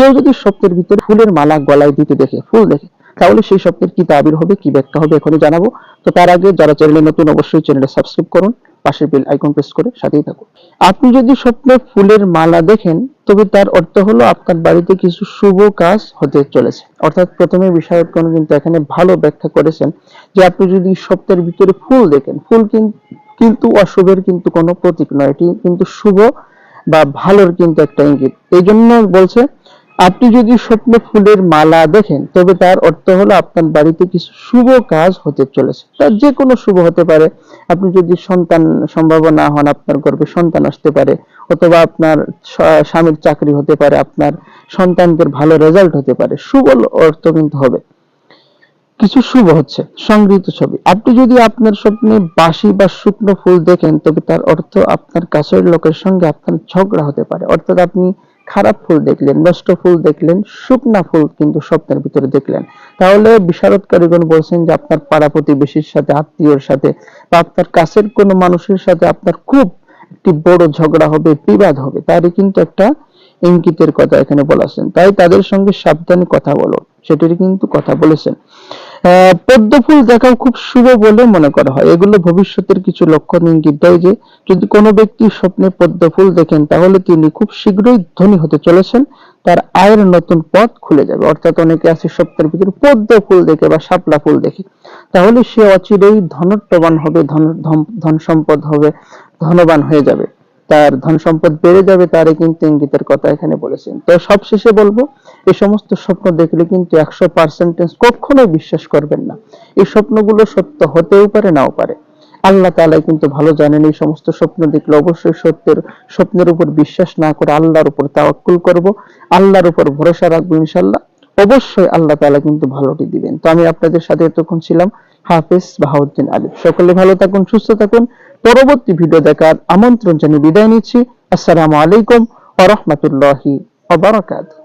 কেউ যদি স্বপ্নের ভিতরে ফুলের মালা গলায় দিতে দেখে, ফুল দেখে, তাহলে সেই স্বপ্নের কি তাবির হবে, কি ব্যাখ্যা হবে এখনই জানাব। তো তার আগে যারা চ্যানেলে নতুন, অবশ্যই চ্যানেলে সাবস্ক্রাইব করুন, পাশের বেল আইকন প্রেস করে সাথেই থাকুন। আপনি যদি স্বপ্নে ফুলের মালা দেখেন, তবে তার অর্থ হলো আপনার বাড়িতে কিছু শুভ কাজ হতে চলেছে। অর্থাৎ প্রথমে বিষয়কগণ কিন্তু এখানে ভালো ব্যাখ্যা করেছেন যে আপনি যদি স্বপ্নের ভিতরে ফুল দেখেন, ফুল কিন্তু অশুভের কিন্তু কোনো প্রতীক নয়, এটি কিন্তু শুভ বা ভালোর কিন্তু একটা ইঙ্গিত। এই জন্য বলছে আপনি যদি স্বপ্নে ফুলের মালা দেখেন, তবে তার অর্থ হলো আপনার বাড়িতে কিছু শুভ কাজ হতে চলেছে। তার যে কোনো শুভ হতে পারে। আপনি যদি সন্তান সম্ভাব্য না হন, আপনার গর্ভে সন্তান আসতে পারে, অথবা আপনার স্বামীর চাকরি হতে পারে, আপনার সন্তানদের ভালো রেজাল্ট হতে পারে। শুভ অর্থ কিন্তু হবে। কিছু শুভ হচ্ছে, সংগৃহীত ছবি। আপনি যদি আপনার স্বপ্নে বাসি বা শুকনো ফুল দেখেন, তবে তার অর্থ আপনার কাছের লোকের সঙ্গে আপনার ঝগড়া হতে পারে। অর্থাৎ আপনি খারাপ ফুল দেখলেন, নষ্ট ফুল দেখলেন, শুকনা ফুল কিন্তু স্বপ্নের ভিতরে দেখলেন। তাহলে বিশারদকারীগণ বলছেন যে আপনার পাড়া প্রতিবেশীর সাথে, আত্মীয়র সাথে বা আপনার কাছের কোনো মানুষের সাথে আপনার খুব একটি বড় ঝগড়া হবে, বিবাদ হবে, তারই কিন্তু একটা ইঙ্গিতের কথা এখানে বলেছেন। তাই তাদের সঙ্গে সাবধানে কথা বলো সেটির কিন্তু কথা বলেছেন। পদ্ম ফুল দেখাও খুব শুভ বলে মনে করা হয়। এগুলো ভবিষ্যতের কিছু লক্ষণ ইঙ্গিত দেয় যে, যদি কোনো ব্যক্তি স্বপ্নে পদ্ম ফুল দেখেন, তাহলে তিনি খুব শীঘ্রই ধনী হতে চলেছেন, তার আয়ের নতুন পথ খুলে যাবে। অর্থাৎ অনেকে আছে স্বপ্নের ভিতরে পদ্ম ফুল দেখে বা শাপলা ফুল দেখে। তাহলে সে অচিরেই ধনত্ববান হবে ধন, ধন- সম্পদ হবে, ধনবান হয়ে যাবে। তার ধন সম্পদ বেড়ে যাবে, তারই কিন্তু ইঙ্গিতের কথা এখানে বলেছেন। তো সবশেষে বলব এই সমস্ত স্বপ্ন দেখলে কিন্তু একশো পার্সেন্টেজ কখনোই বিশ্বাস করবেন না। এই স্বপ্নগুলো সত্য হতেও পারে, নাও পারে। আল্লাহ তাআলা কিন্তু ভালো জানেন এই সমস্ত স্বপ্ন দেখলে অবশ্যই সত্যের স্বপ্নের উপর বিশ্বাস না করে আল্লাহর উপর তাওয়াক্কুল করব, আল্লাহর উপর ভরসা রাখব ইনশাল্লাহ অবশ্যই আল্লাহ তাআলা কিন্তু ভালোটি দিবেন। তো আমি আপনাদের সাথে এতক্ষণ ছিলাম হাফেজ বাহাউদ্দিন আলিফ সকলে ভালো থাকুন, সুস্থ থাকুন। পরবর্তী ভিডিও দেখার আমন্ত্রণ জানিয়ে বিদায় নিচ্ছি। আসসালামু আলাইকুম ওয়া রাহমাতুল্লাহি ওয়া বারাকাতুহু।